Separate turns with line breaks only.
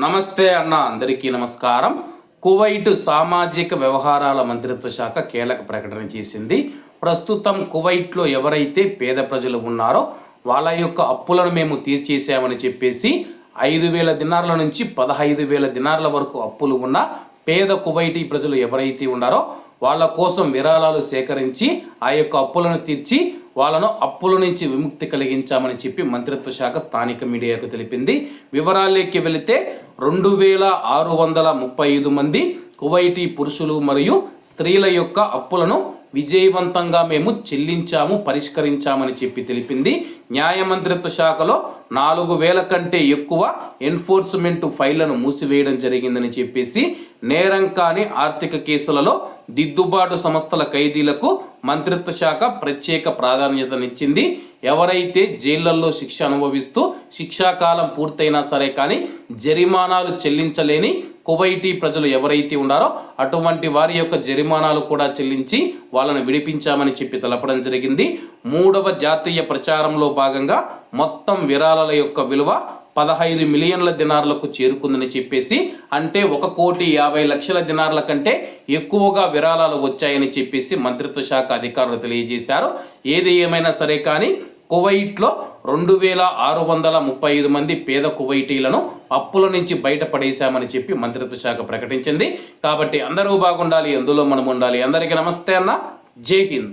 నమస్తే అన్న అందరికీ నమస్కారం. కువైట్ సామాజిక వ్యవహారాల మంత్రిత్వ శాఖ కీలక ప్రకటన చేసింది. ప్రస్తుతం కువైట్లో ఎవరైతే పేద ప్రజలు ఉన్నారో వాళ్ళ యొక్క అప్పులను మేము తీర్చేసామని చెప్పేసి ఐదు వేల దినార్ల నుంచి పదహైదు వేల దినార్ల వరకు అప్పులు ఉన్న పేద కువైటీ ప్రజలు ఎవరైతే ఉన్నారో వాళ్ళ కోసం విరాళాలు సేకరించి ఆ యొక్క అప్పులను తీర్చి వాళ్ళను అప్పుల నుంచి విముక్తి కలిగించామని చెప్పి మంత్రిత్వ శాఖ స్థానిక మీడియాకు తెలిపింది. వివరాల్లోకి వెళితే రెండు వేల ఆరు వందల ముప్పై ఐదు మంది కువైటీ పురుషులు మరియు స్త్రీల యొక్క అప్పులను విజయవంతంగా మేము చెల్లించాము పరిష్కరించామని చెప్పి తెలిపింది. న్యాయ మంత్రిత్వ శాఖలో నాలుగు వేల కంటే ఎక్కువ ఎన్ఫోర్స్మెంట్ ఫైళ్ళను మూసివేయడం జరిగిందని చెప్పేసి నేరం కాని ఆర్థిక కేసులలో దిద్దుబాటు సంస్థల ఖైదీలకు మంత్రిత్వ శాఖ ప్రత్యేక ప్రాధాన్యతనిచ్చింది. ఎవరైతే జైళ్ళలో శిక్ష అనుభవిస్తూ శిక్షాకాలం పూర్తయినా సరే కానీ జరిమానాలు చెల్లించలేని కువైటీ ప్రజలు ఎవరైతే ఉన్నారో అటువంటి వారి యొక్క జరిమానాలు కూడా చెల్లించి వాళ్ళను విడిపించామని చెప్పి తెలపడం జరిగింది. మూడవ జాతీయ ప్రచారంలో భాగంగా మొత్తం విరాళాల యొక్క విలువ పదహైదు మిలియన్ల దినార్లకు చేరుకుందని చెప్పేసి అంటే ఒక కోటి యాభై లక్షల దినార్ల కంటే ఎక్కువగా విరాళాలు వచ్చాయని చెప్పేసి మంత్రిత్వ శాఖ అధికారులు తెలియజేశారు. ఏది ఏమైనా సరే కానీ కువైట్లో రెండు వేల ఆరు వందల ముప్పై ఐదు మంది పేద కువైటీలను అప్పుల నుంచి బయటపడేశామని చెప్పి మంత్రిత్వ శాఖ ప్రకటించింది. కాబట్టి అందరూ బాగుండాలి అందులో మనం ఉండాలి. అందరికీ నమస్తే అన్న. జై హింద్.